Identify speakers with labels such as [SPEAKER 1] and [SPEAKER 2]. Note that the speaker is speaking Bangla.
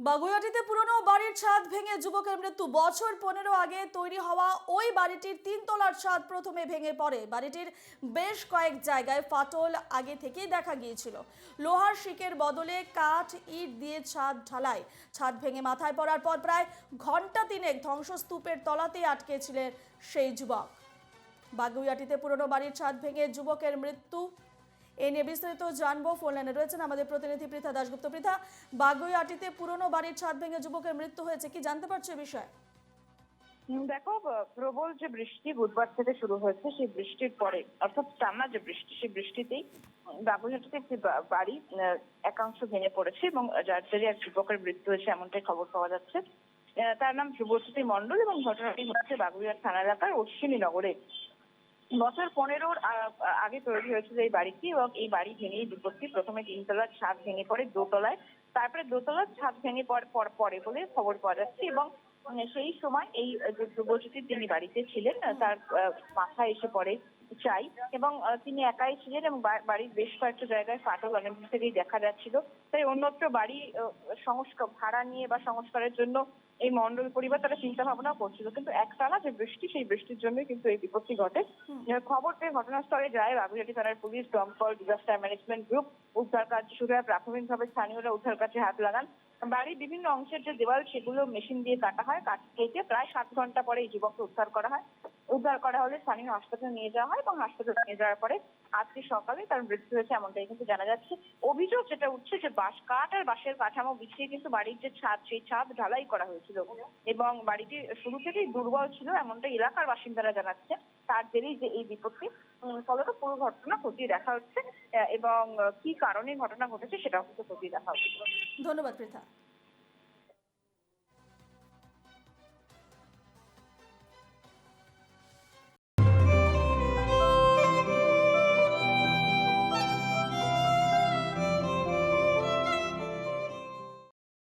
[SPEAKER 1] বাগুইয়াটিতে পুরনো বাড়ির ছাদ ভেঙে যুবকের মৃত্যু। বছর পনেরো আগে তৈরি হওয়া ওই বাড়িটির তিনতলার ছাদ প্রথমে ভেঙে পড়ে। বাড়িটির বেশ কয়েক জায়গায় ফাটল আগে থেকেই দেখা গিয়েছিল। লোহার শিকের বদলে কাঠ, ইট দিয়ে ছাদ ঢালাই। ছাদ ভেঙে মাথায় পড়ার পর প্রায় ঘণ্টা তিনেক ধ্বংসস্তূপের তলাতেই আটকেছিলেন সেই যুবক। বাগুইয়াটিতে পুরনো বাড়ির ছাদ ভেঙে যুবকের মৃত্যু। এ নিয়ে বিস্তারিত জানব ফোন লাইনে রয়েছেন আমাদের প্রতিনিধি পৃথা দাশগুপ্ত। পৃথা বাগুইয়াটিতে পুরনো বাড়ির ছাদ ভেঙে যুবকের মৃত্যু হয়েছে, কি জানতে পারছ বিষয়ে?
[SPEAKER 2] দেখো প্রবল যে বৃষ্টি বুধবার থেকে শুরু হয়েছে, সেই বৃষ্টির পরে, অর্থাৎ টানা যে বৃষ্টি, সেই বৃষ্টিতেই বাবুঘাটিতে একটি বাড়ি একাংশ ভেঙে পড়েছে এবং যার জেরে এক যুবকের মৃত্যু হয়েছে এমনটাই খবর পাওয়া যাচ্ছে। তার নাম শুভশ্রী মণ্ডল এবং ঘটনাটি হচ্ছে বাগুইহাট থানা এলাকার অশ্বিনী নগরে বছর পনেরোর আগে তৈরি হয়েছিল এই বাড়িটি এবং এই বাড়ি ভেঙে বিপত্তি। প্রথমে তিনতলার ছাদ ভেঙে পড়ে দোতলায়। তারপরে দোতলার ছাদ ভেঙে পড়ে বলে খবর পাওয়া যাচ্ছে এবং সেই সময় এই, যে যুবজ্যোতি তিনি বাড়িতে ছিলেন, তার মাথায় এসে পড়ে চাই। এবং তিনি একাই ছিলেন এবং বাড়ির বেশ কয়েকটা জায়গায় ফাটল অনেক থেকেই দেখা যাচ্ছিল। তাই অন্যত্র বাড়ি সংস্কার ভাড়া নিয়ে বা সংস্কারের জন্য এই মন্ডল পরিবার তারা চিন্তা ভাবনা করছিল। কিন্তু একটানা যে বৃষ্টি সেই বৃষ্টির জন্যই কিন্তু এই বিপত্তি ঘটে। খবর পেয়ে ঘটনাস্থলে যায় বাগুইহাটি থানার পুলিশ দমকল ডিজাস্টার ম্যানেজমেন্ট গ্রুপ উদ্ধার কাজ শুরু হয়। প্রাথমিকভাবে স্থানীয়রা উদ্ধার কাজে হাত লাগান। বাড়ির বিভিন্ন অংশের যে দেওয়াল সেগুলো মেশিন দিয়ে কাটা হয়। কাট কেটে প্রায় সাত ঘণ্টা পরে এই যুবককে উদ্ধার করা হয়। উদ্ধার করা হলে স্থানীয় হাসপাতালে নিয়ে যাওয়া হয় এবং হাসপাতালে নিয়ে যাওয়ার পরে আজকে সকালে তার মৃত্যু হয়েছে এমনটাই কিন্তু জানা যাচ্ছে। অভিযোগ যেটা উঠছে যে বাঁশ কাঠ আর বাঁশের কাঠামো বিছিয়ে কিন্তু বাড়ির যে ছাদ, সেই ছাদ ঢালাই করা হয়েছিল এবং বাড়িটি শুরু থেকেই দুর্বল ছিল এমনটা এলাকার বাসিন্দারা জানাচ্ছে। তার জেরেই যে এই বিপত্তি ফলত পুরো ঘটনা খতিয়ে দেখা হচ্ছে এবং কি কারণে ঘটনা ঘটেছে সেটাও কিন্তু খতিয়ে দেখা হচ্ছে।
[SPEAKER 1] ধন্যবাদ, পৃথা।